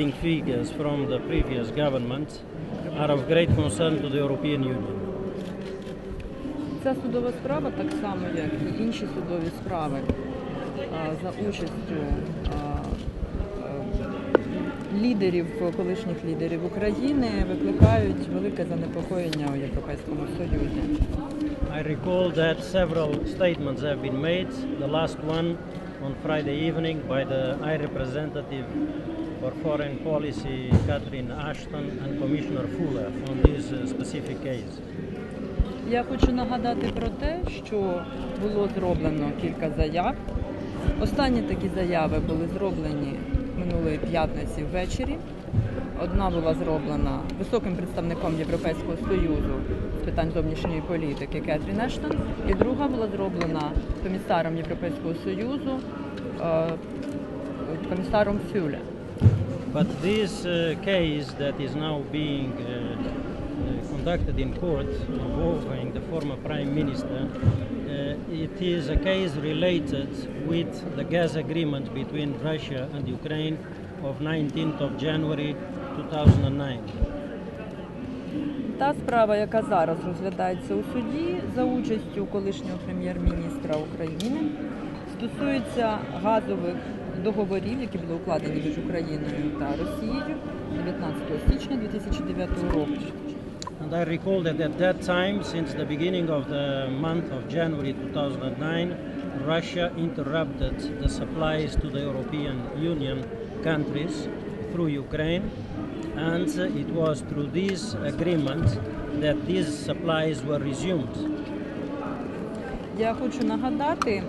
misleading figures from the previous government are of great concern to the European Union. Ця судова справа, так само як і інші судові справи за участю лідерів, колишніх лідерів України, викликають велике занепокоєння у Європейському Союзі. I recall that several statements have been made, the last one on Friday evening by the High Representative for Foreign Policy Catherine Ashton and Commissioner Fuller on this uh, specific case. Я хочу нагадати про те, що було зроблено кілька заяв. Останні такі заяви були зроблені минулої п'ятниці ввечері. Одна була зроблена високим представником Європейського союзу з питань зовнішньої політики Кетрін Ештон, і друга була зроблена комісаром Європейського союзу е, комісаром Фюле. But this uh, case that is now being uh, uh, conducted in court involving the former prime minister, uh, it is a case related with the gas agreement between Russia and Ukraine of 19th of January 2009. Та справа, яка зараз розглядається у суді за участю колишнього прем'єр-міністра України, стосується газових договорів, які були укладені між Україною та Росією 19 січня 2009 року. And I recall that at that time, since the beginning of the month of January 2009, Russia interrupted the supplies to the European Union countries through Ukraine, and it was through this agreement that these supplies were resumed. Я хочу нагадати,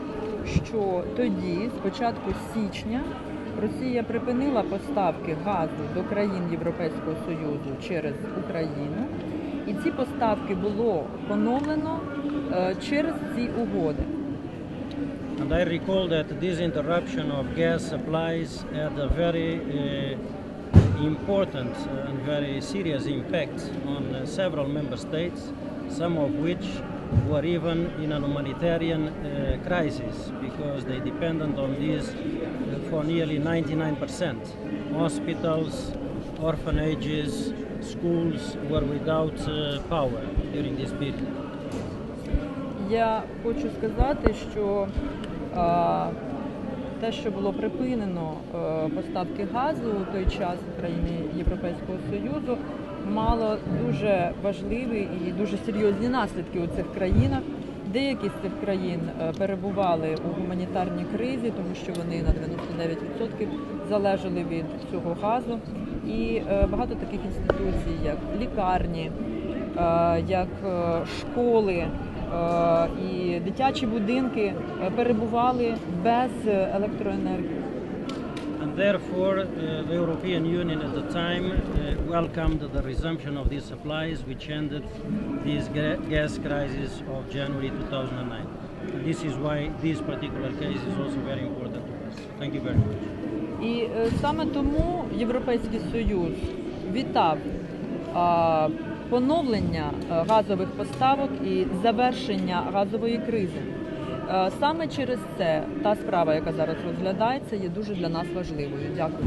що тоді, з початку січня, Росія припинила поставки газу до країн Європейського Союзу через Україну, і ці поставки було поновлено е, через ці угоди. And I recall that this interruption of gas supplies had a very uh, important and very serious impact on uh, several member states, some of which were even in a humanitarian uh, crisis because they depended on this uh, for nearly 99%. Hospitals, orphanages, schools were without uh, power during this period. Я хочу сказати, що е, те, що було припинено е, поставки газу у той час в країни Європейського Союзу, мало дуже важливі і дуже серйозні наслідки у цих країнах. Деякі з цих країн е, перебували у гуманітарній кризі, тому що вони на 99% залежали від цього газу. І е, багато таких інституцій, як лікарні, як школи і дитячі будинки е, перебували без електроенергії. And therefore, uh, the European Union at the time uh, welcomed the resumption of these supplies, which ended this gas crisis of January 2009. And this is why this particular case is also very important to us. Thank you very much. І е, саме тому Європейський Союз вітав поновлення е, газових поставок і завершення газової кризи. Е, Саме через це та справа, яка зараз розглядається, є дуже для нас важливою. Дякую.